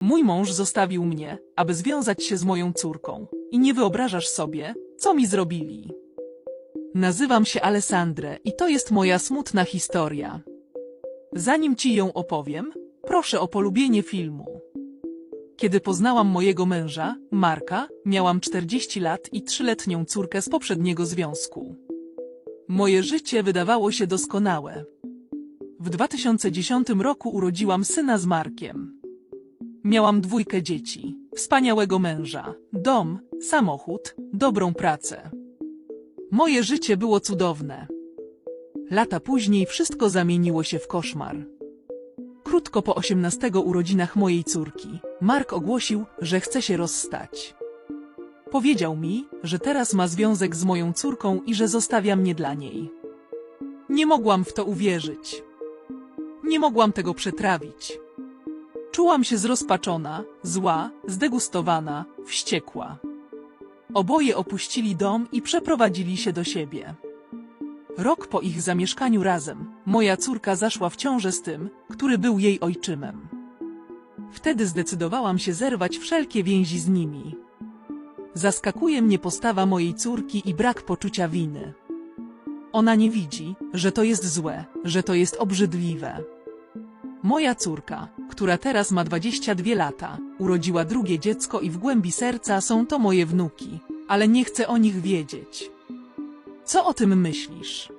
Mój mąż zostawił mnie, aby związać się z moją córką. I nie wyobrażasz sobie, co mi zrobili. Nazywam się Alessandre i to jest moja smutna historia. Zanim ci ją opowiem, proszę o polubienie filmu. Kiedy poznałam mojego męża, Marka, miałam 40 lat i trzyletnią córkę z poprzedniego związku. Moje życie wydawało się doskonałe. W 2010 roku urodziłam syna z Markiem. Miałam dwójkę dzieci, wspaniałego męża, dom, samochód, dobrą pracę. Moje życie było cudowne. Lata później wszystko zamieniło się w koszmar. Krótko po 18 urodzinach mojej córki, Mark ogłosił, że chce się rozstać. Powiedział mi, że teraz ma związek z moją córką i że zostawia mnie dla niej. Nie mogłam w to uwierzyć. Nie mogłam tego przetrawić. Czułam się zrozpaczona, zła, zdegustowana, wściekła. Oboje opuścili dom i przeprowadzili się do siebie. Rok po ich zamieszkaniu razem, moja córka zaszła w ciążę z tym, który był jej ojczymem. Wtedy zdecydowałam się zerwać wszelkie więzi z nimi. Zaskakuje mnie postawa mojej córki i brak poczucia winy. Ona nie widzi, że to jest złe, że to jest obrzydliwe. Moja córka, która teraz ma 22 lata, urodziła drugie dziecko i w głębi serca są to moje wnuki, ale nie chcę o nich wiedzieć. Co o tym myślisz?